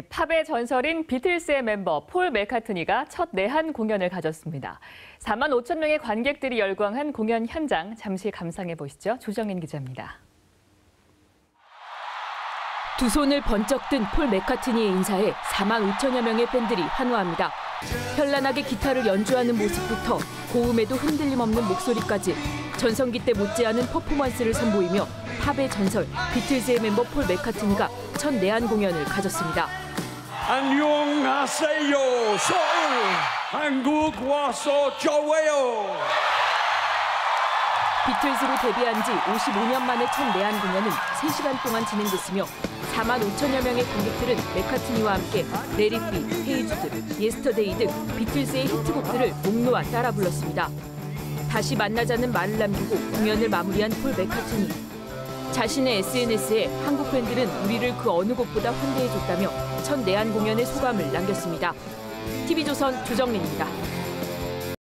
팝의 전설인 비틀스의 멤버 폴 맥카트니가 첫 내한 공연을 가졌습니다. 4만 5천 명의 관객들이 열광한 공연 현장 잠시 감상해 보시죠. 조정인 기자입니다. 두 손을 번쩍 든 폴 맥카트니의 인사에 4만 5천여 명의 팬들이 환호합니다. 현란하게 기타를 연주하는 모습부터 고음에도 흔들림 없는 목소리까지 전성기 때 못지않은 퍼포먼스를 선보이며 팝의 전설 비틀즈의 멤버 폴 맥카트니가 첫 내한 공연을 가졌습니다. 안녕하세요. 서울 한국 와서 좋아요. 비틀즈로 데뷔한 지 55년 만의 첫 내한 공연은 3시간 동안 진행됐으며 4만 5천여 명의 관객들은 맥카트니와 함께 레리피, 헤이즈드, 예스터데이 등 비틀즈의 히트곡들을 목 놓아 따라 불렀습니다. 다시 만나자는 말을 남기고 공연을 마무리한 폴 맥카트니. 자신의 SNS에 한국 팬들은 우리를 그 어느 곳보다 환대해줬다며 첫 내한 공연의 소감을 남겼습니다. TV조선 조정민입니다.